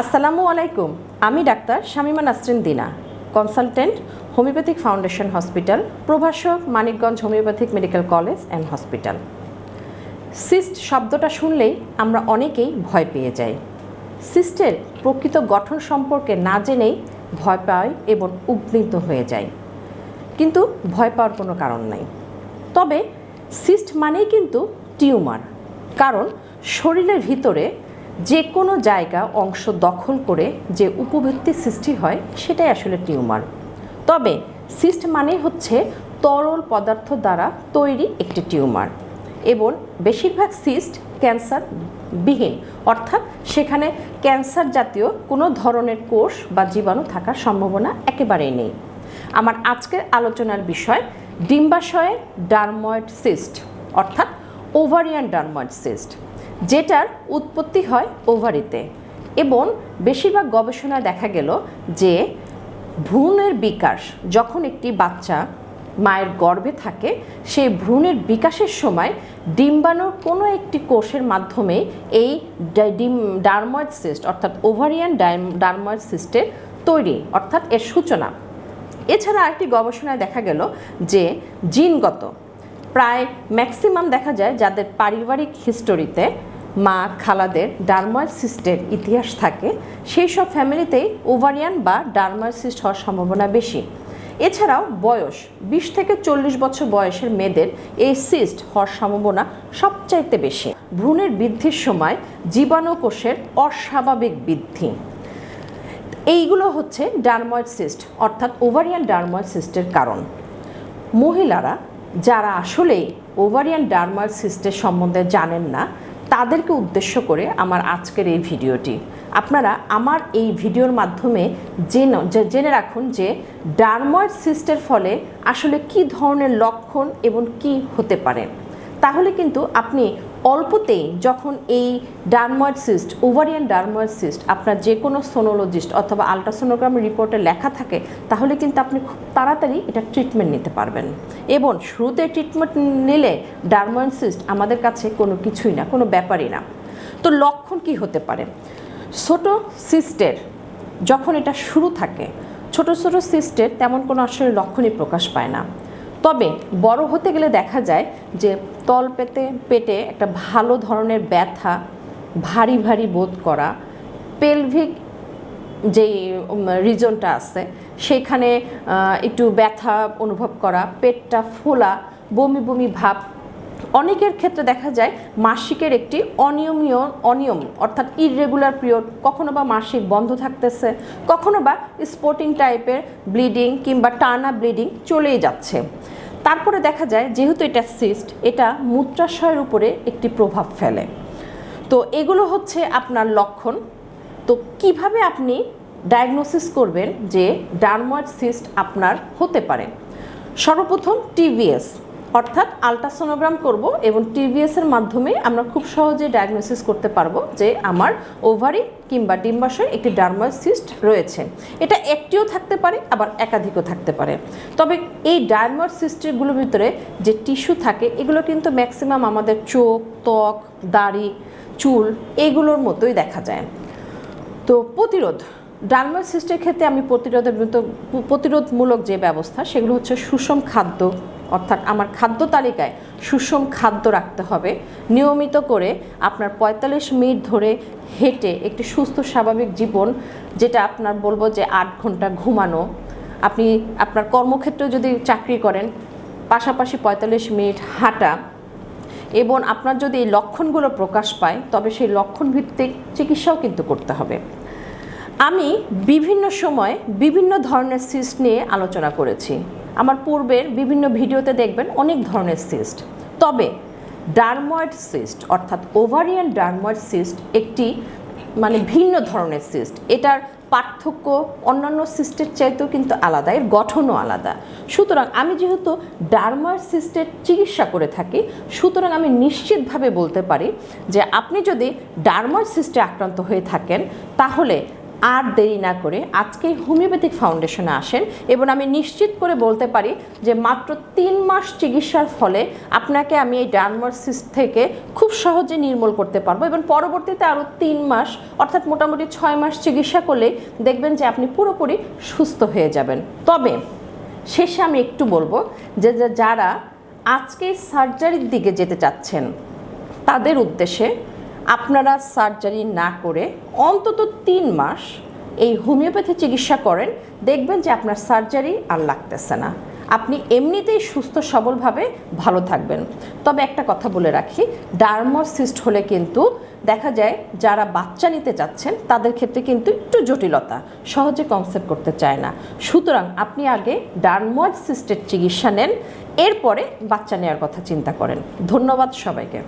আসসালামু আলাইকুম, আমি doctor Shamima Nasrin Dina consultant homeopathic foundation hospital প্রভাষক, Manikganj homeopathic medical college and hospital cyst শব্দটা শুনলেই আমরা অনেকেই ভয় পেয়ে যাই। সিস্টের প্রকৃত গঠন সম্পর্কে না জেনেই ভয় পাই এবং উদ্বিগ্ন হয়ে যায় কিন্তু ভয় পাওয়ার কোনো কারণ নাই। তবে সিস্ট মানেই কিন্তু টিউমার, কারণ শরীরের ভিতরে যে কোনো জায়গা অংশ দখল করে যে উপবৃত্তি সৃষ্টি হয়, সেটাই আসলে টিউমার। তবে সিস্ট মানে হচ্ছে তরল পদার্থ দ্বারা তৈরি একটি টিউমার। এবং বেশিরভাগ সিস্ট ক্যান্সার বিহীন অর্থাৎ সেখানে ক্যান্সার জাতীয় কোনো ধরনের কোষ বা জীবাণু থাকার সম্ভাবনা একেবারেই নেই। আমার আজকের আলোচনার বিষয়, ডিম্বাশয়ে ডার্ময়েড সিস্ট, অর্থাৎ ওভারিয়ান ডার্ময়েড সিস্ট। যেটার উৎপত্তি হয় ওভারিতে। এবং বেশিরভাগ গবেষণায় দেখা গেল যে ভ্রূণের বিকাশ, যখন একটি বাচ্চা মায়ের গর্ভে থাকে, সেই ভ্রূণের বিকাশের সময় ডিম্বাণুর কোনো একটি কোষের মাধ্যমে এই ডিম ডার্ময়েড সিস্ট, অর্থাৎ ওভারিয়ান ডার্ময়েড সিস্টের তৈরি, অর্থাৎ এর সূচনা। এছাড়া আরেকটি গবেষণায় দেখা গেল যে জিনগত প্রায় ম্যাক্সিমাম দেখা যায় যাদের পারিবারিক হিস্টোরিতে মা খালাদের ডার্ময়েড সিস্টের ইতিহাস থাকে, সেই সব ফ্যামিলিতেই ওভারিয়ান বা ডার্ময়েড সিস্ট হওয়ার সম্ভাবনা বেশি। এছাড়াও বয়স, বিশ থেকে চল্লিশ বছর বয়সের মেয়েদের এই সিস্ট হওয়ার সম্ভাবনা সবচাইতে বেশি। ভ্রূণের বৃদ্ধির সময় জীবাণু কোষের অস্বাভাবিক বৃদ্ধি। এইগুলো হচ্ছে ডার্ময়েড সিস্ট, অর্থাৎ ওভারিয়ান ডার্ময়েড সিস্টের কারণ। মহিলারা যারা আসলেই ওভারিয়ান ডার্ময়েড সিস্টের সম্বন্ধে জানেন না তাদেরকে উদ্দেশ্য করে আমার আজকের এই ভিডিওটি। আপনারা আমার এই ভিডিওর মাধ্যমে জেনে জেনে রাখুন যে ডার্ময়েড সিস্টের ফলে আসলে কি ধরনের লক্ষণ এবং কি হতে পারে। তাহলে কিন্তু আপনি অল্পতেই যখন এই dermoid cyst ovarian dermoid cyst আপনার যে কোনো সোনোলজিস্ট অথবা আলট্রাসোনোগ্রাম রিপোর্টে লেখা থাকে, তাহলে কিন্তু আপনি খুব তাড়াতাড়ি এটা ট্রিটমেন্ট নিতে পারবেন। এবং শুরুতে ট্রিটমেন্ট নিলে ডার্ময়েড সিস্ট আমাদের কাছে কোনো কিছুই না, কোনো ব্যাপারই না। তো লক্ষণ কি হতে পারে? ছোট সিস্টের যখন এটা শুরু থাকে, ছোট ছোট সিস্টের তেমন কোনো আসলে লক্ষণই প্রকাশ পায় না। তবে বড় হতে গেলে দেখা যায় যে তল পেতে, পেটে একটা ভালো ধরনের ব্যথা, ভারী ভারী বোধ করা পেলভিক যে রিজনটা আছে, সেখানে একটু ব্যথা অনুভব করা, পেটটা ফোলা, বমি বমি ভাব অনেকের ক্ষেত্রে দেখা যায় মাসিকের একটি অনিয়মীয় অনিয়ম, অর্থাৎ ইররেগুলার পিরিয়ড কখনো বা মাসিক বন্ধ থাকতেছে, কখনো বা স্পোর্টিং টাইপের ব্লিডিং কিংবা টানা ব্লিডিং চলেই যাচ্ছে। তারপরে দেখা যায় যেহেতু এটা সিস্ট এটা মূত্রাশয়ের উপরে একটি প্রভাব ফেলে। তো এগুলো হচ্ছে আপনার লক্ষণ। তো কীভাবে আপনি ডায়াগনোসিস করবেন যে ডার্ময়েড সিস্ট আপনার হতে পারে? সর্বপ্রথম টিভিএস অর্থাৎ আলট্রাসোনোগ্রাম করব এবং টিভিএস এর মাধ্যমে আমরা খুব সহজে ডায়াগনোসিস করতে পারব যে আমার ওভারি কিংবা ডিম্বাশয় একটি ডার্ময়েড সিস্ট রয়েছে। এটা একটিও থাকতে পারে, আবার একাধিকও থাকতে পারে। তবে এই ডার্ময়েড সিস্টগুলোর ভিতরে যে টিস্যু থাকে, এগুলো কিন্তু ম্যাক্সিমাম আমাদের চোখ, ত্বক, দাড়ি, চুল এগুলোর মতোই দেখা যায়। তো প্রতিরোধ ডার্মাল সিস্টের ক্ষেত্রে আমি প্রতিরোধের প্রতিরোধমূলক যে ব্যবস্থা, সেগুলো হচ্ছে সুষম খাদ্য অর্থাৎ আমার খাদ্য তালিকায় সুষম খাদ্য রাখতে হবে। নিয়মিত করে আপনার পঁয়তাল্লিশ মিনিট ধরে হেঁটে একটি সুস্থ স্বাভাবিক জীবন, যেটা আপনার বলব যে আট ঘণ্টা ঘুমানো। আপনি আপনার কর্মক্ষেত্রে যদি চাকরি করেন, পাশাপাশি পঁয়তাল্লিশ মিনিট হাঁটা এবং আপনার যদি এই লক্ষণগুলো প্রকাশ পায়, তবে সেই লক্ষণ ভিত্তিক চিকিৎসাও কিন্তু করতে হবে। আমি বিভিন্ন সময় বিভিন্ন ধরনের সিস্ট নিয়ে আলোচনা করেছি। আমার পূর্বের বিভিন্ন ভিডিওতে দেখবেন অনেক ধরনের সিস্ট তবে ডার্ময়েড সিস্ট অর্থাৎ ওভারিয়ান ডার্ময়েড সিস্ট একটি মানে ভিন্ন ধরনের সিস্ট এটার পার্থক্য অন্যান্য সিস্টের চাইতেও কিন্তু আলাদা, এর গঠনও আলাদা। সুতরাং আমি যেহেতু ডার্ময়েড সিস্টের চিকিৎসা করে থাকি, সুতরাং আমি নিশ্চিতভাবে বলতে পারি যে আপনি যদি ডার্ময়েড সিস্টে আক্রান্ত হয়ে থাকেন, তাহলে আর দেরি না করে আজকে হোমিওপ্যাথিক ফাউন্ডেশনে আসেন এবং আমি নিশ্চিত করে বলতে পারি যে মাত্র তিন মাস চিকিৎসার ফলে আপনাকে আমি এই ডার্মাসিস থেকে খুব সহজে নির্মূল করতে পারব এবং পরবর্তীতে আরও তিন মাস, অর্থাৎ মোটামুটি ছয় মাস চিকিৎসা করলে দেখবেন যে আপনি পুরোপুরি সুস্থ হয়ে যাবেন। তবে শেষে আমি একটু বলব যে যারা আজকে সার্জারির দিকে যেতে চাচ্ছেন, তাদের উদ্দেশ্যে আপনারা সার্জারি না করে অন্তত তিন মাস এই হোমিওপ্যাথি চিকিৎসা করেন, দেখবেন যে আপনার সার্জারি আর লাগতেছে না। আপনি এমনিতেই সুস্থ সবলভাবে ভালো থাকবেন। তবে একটা কথা বলে রাখি, ডার্মোসিস্ট হলে কিন্তু দেখা যায় যারা বাচ্চা নিতে চাচ্ছেন, তাদের ক্ষেত্রে কিন্তু একটু জটিলতা, সহজে কনসেপ্ট করতে চায় না। সুতরাং আপনি আগে ডার্মোড সিস্টের চিকিৎসা নেন, এরপরে বাচ্চা নেওয়ার কথা চিন্তা করেন। ধন্যবাদ সবাইকে।